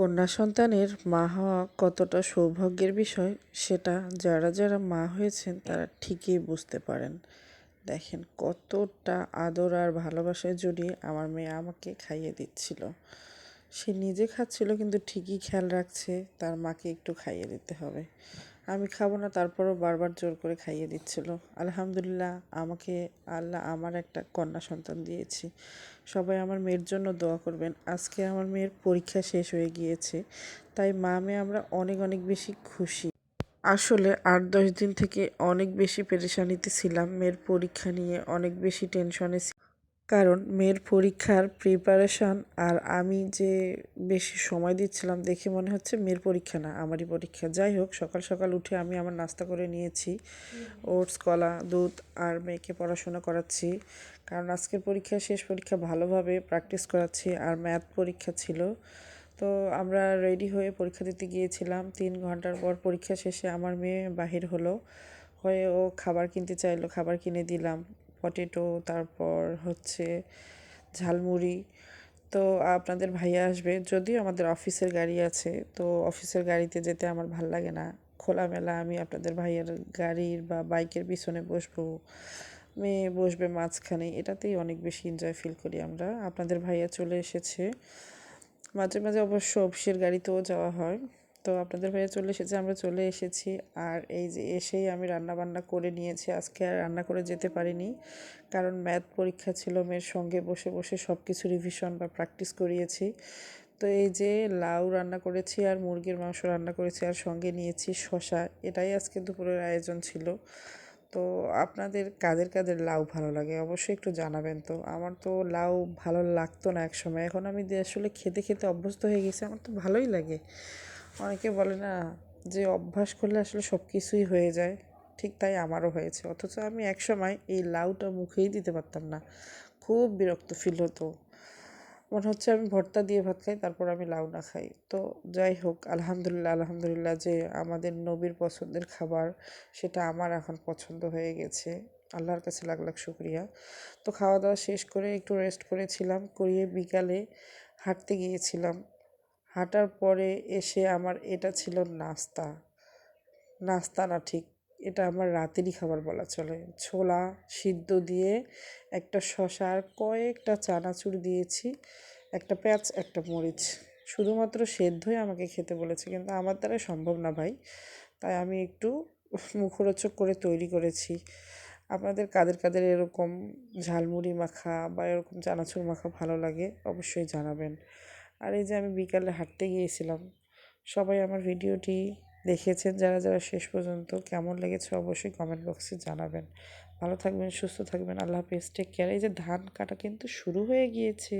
কন্যা সন্তানের মা হওয়া কতটা সৌভাগ্যের বিষয়, সেটা যারা যারা মা হয়েছেন তারা ঠিকই বুঝতে পারেন। দেখেন কতটা আদর আর ভালোবাসায় জড়িয়ে আমার মেয়ে আমাকে খাইয়ে দিচ্ছিল। সে নিজে খাচ্ছিল, কিন্তু ঠিকই খেয়াল রাখছে, তার মাকে একটু খাইয়ে দিতে হবে। আমি খাব না, তারপরও বারবার জোর করে খাইয়ে দিচ্ছিল। আলহামদুলিল্লাহ, আমাকে আল্লাহ আমার একটা কন্যা সন্তান দিয়েছি। সবাই আমার মেয়ের জন্য দোয়া করবেন। আজকে আমার মেয়ের পরীক্ষা শেষ হয়ে গিয়েছে, তাই মা মেয়ে আমরা অনেক অনেক বেশি খুশি। আসলে আট, দশ দিন থেকে অনেক বেশি পেরেশানিতে ছিলাম। মেয়ের পরীক্ষা নিয়ে অনেক বেশি টেনশনে কারণ মেয়ের পরীক্ষার প্রিপারেশান আর আমি যে বেশি সময় দিচ্ছিলাম দেখে মনে হচ্ছে মেয়ের পরীক্ষা না আমারই পরীক্ষা। যাই হোক সকাল সকাল উঠে আমি আমার নাস্তা করে নিয়েছি। ওটস কলা দুধ আর মেয়েকে পড়াশোনা করাচ্ছি। কারণ আজকের পরীক্ষা শেষ পরীক্ষা ভালোভাবে প্র্যাকটিস করাচ্ছি আর ম্যাথ পরীক্ষা ছিল। তো আমরা রেডি হয়ে পরীক্ষা দিতে গিয়েছিলাম। তিন ঘণ্টার পর পরীক্ষা শেষে আমার মেয়ে বাহির হলো। হয়ে ও খাবার কিনতে চাইলো খাবার কিনে দিলাম। পটেটো তারপর হচ্ছে ঝালমুড়ি। তো আপনাদের ভাইয়া আসবে, যদিও আমাদের অফিসের গাড়ি আছে, তো অফিসের গাড়িতে যেতে আমার ভালো লাগে না। খোলামেলা আমি আপনাদের ভাইয়ের গাড়ির বা বাইকের পিছনে বসবো, মেয়ে বসবে মাঝখানে, এটাতেই অনেক বেশি এনজয় ফিল করি আমরা। আপনাদের ভাইয়া চলে এসেছে, মাঝে মাঝে অবশ্য অফিসের গাড়িতেও যাওয়া হয়। তো আপনাদের ভাইয়া চলে এসেছে, আমরা চলে এসেছি। আর এই যে এসেই আমি রান্না বান্না করে নিয়েছি, আজকে আর রান্না করে যেতে পারিনি। কারণ ম্যাথ পরীক্ষা ছিল, মেয়ের সঙ্গে বসে বসে সব কিছু রিভিশন বা প্র্যাকটিস করিয়েছি। তো এই যে লাউ রান্না করেছি আর মুরগির মাংস রান্না করেছি আর সঙ্গে নিয়েছি শশা এটাই আজকে দুপুরের আয়োজন ছিল। তো আপনাদের কাদের কাদের লাউ ভালো লাগে অবশ্যই একটু জানাবেন তো। আমার তো লাউ ভালো লাগতো না এক সময় এখন আমি আসলে খেতে খেতে অভ্যস্ত হয়ে গেছি, আমার তো ভালোই লাগে। অনেকে বলে না যে অভ্যাস করলে আসলে সব কিছুই হয়ে যায়। ঠিক তাই আমারও হয়েছে। অথচ আমি এক সময় এই লাউটা মুখেই দিতে পারতাম না। খুব বিরক্ত ফিল হতো। মনে হচ্ছে আমি ভর্তা দিয়ে ভাত খাই, তারপর আমি লাউ না খাই। তো যাই হোক, আলহামদুলিল্লাহ আলহামদুলিল্লাহ যে আমাদের নবীর পছন্দের খাবার, সেটা আমার এখন পছন্দ হয়ে গেছে। আল্লাহর কাছে লাখ লাখ শুক্রিয়া। তো খাওয়া দাওয়া শেষ করে একটু রেস্ট করেছিলাম, করিয়ে বিকালে হাঁটতে গিয়েছিলাম। হাঁটার পরে এসে আমার এটা ছিল নাস্তা। নাস্তা না ঠিক, এটা আমার রাতেরই খাবার বলা চলে। ছোলা সিদ্ধ দিয়ে একটা শশা আর কয়েকটা চানাচুর দিয়েছি, একটা পেঁয়াজ, একটা মরিচ। শুধুমাত্র সেদ্ধই আমাকে খেতে বলেছে, কিন্তু আমার দ্বারা সম্ভব না ভাই। তাই আমি একটু মুখরোচক করে তৈরি করেছি। আপনাদের কাদের কাদের এরকম ঝালমুড়ি মাখা বা এরকম চানাচুর মাখা ভালো লাগে অবশ্যই জানাবেন। আর এই যে আমি বিকালে হাঁটতে গিয়েছিলাম, সবাই আমার ভিডিওটি দেখেছেন, যারা যারা শেষ পর্যন্ত কেমন লেগেছে অবশ্যই কমেন্ট বক্সে জানাবেন। ভালো থাকবেন, সুস্থ থাকবেন, আল্লাহ হাফিজ টেক কেয়ার এই যে ধান কাটা কিন্তু শুরু হয়ে গিয়েছে।